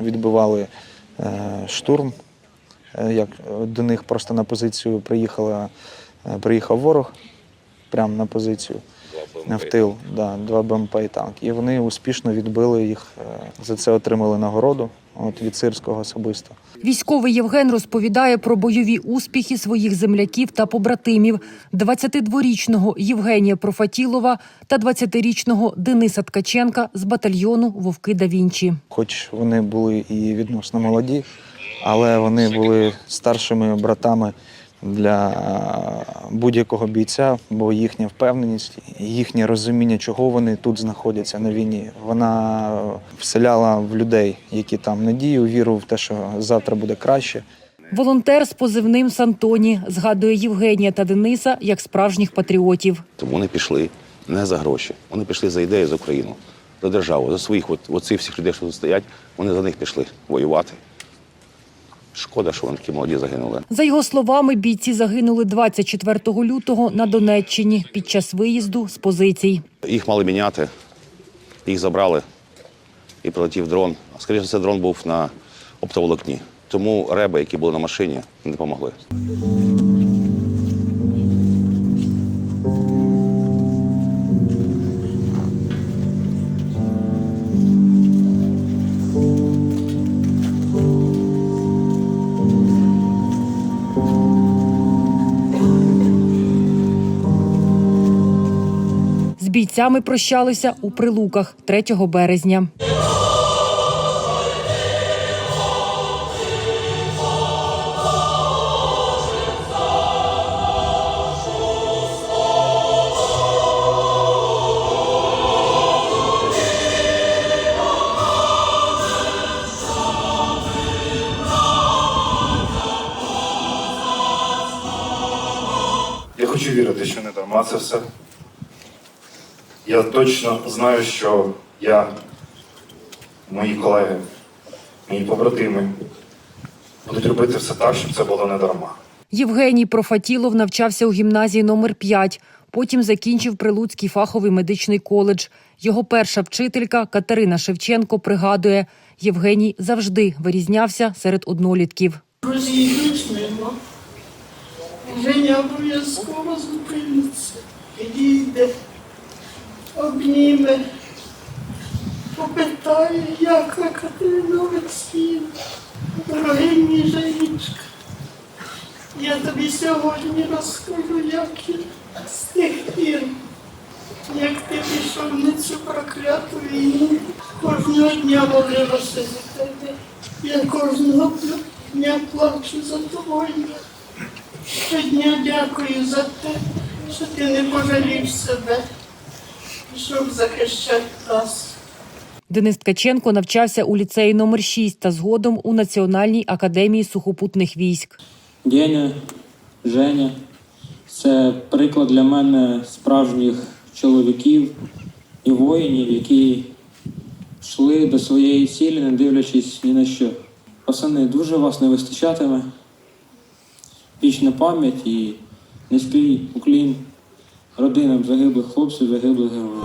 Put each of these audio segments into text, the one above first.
відбивали е, штурм. Е, Як до них просто на позицію приїхала, е, приїхав ворог прямо на позицію в тил, да, два БМП і танк. І вони успішно відбили їх. За це отримали нагороду от, від Сирського особисто. Військовий Євген розповідає про бойові успіхи своїх земляків та побратимів: 22-річного Євгенія Профатілова та 20-річного Дениса Ткаченка з батальйону Вовки да Вінчі. Хоч вони були і відносно молоді, але вони були старшими братами для е, будь-якого бійця, бо їхня впевненість, їхнє розуміння, чого вони тут знаходяться на війні, вона вселяла в людей, які там надію, віру в те, що завтра буде краще. Волонтер з позивним Сантоні згадує Євгенія та Дениса як справжніх патріотів. Тому вони пішли не за гроші. Вони пішли за ідею за Україну, за державу, за своїх от, оцих всіх людей, що тут стоять, вони за них пішли воювати. Шкода, що вони такі молоді загинули. За його словами, бійці загинули 24 лютого на Донеччині під час виїзду з позицій. Їх мали міняти, їх забрали і прилетів дрон. Скоріше, це дрон був на оптоволокні. Тому реби, які були на машині, не допомогли. Бійцями прощалися у Прилуках 3 березня. Я хочу вірити, що не дарма це все. Я точно знаю, що я, мої колеги, мої побратими будуть робити все так, щоб це було не дарма. Євгеній Профатілов навчався у гімназії номер 5 Потім закінчив Прилуцький фаховий медичний коледж. Його перша вчителька Катерина Шевченко пригадує, Євгеній завжди вирізнявся серед однолітків. Розійдуть. Женя обов'язково зупиниться, підійде, обніме, попитає, як Катерина Олексіївна, дорогий мій Женечка. Я тобі сьогодні розкажу, як я з тих пір, як ти пішов на цю прокляту війну. Кожного дня молилася за тебе. Я кожного дня плачу за тобою. Щодня дякую за те, що ти не пожалів себе, щоб захищати нас. Денис Ткаченко навчався у ліцеї номер 6 та згодом у Національній академії сухопутних військ. Деня, Женя це приклад для мене справжніх чоловіків і воїнів, які йшли до своєї цілі, не дивлячись ні на що. Пацани, дуже вас не вистачатиме. Вічна пам'ять і низький уклін родинам загиблих хлопців, загиблих героїв.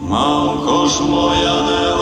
Мамко ж моя не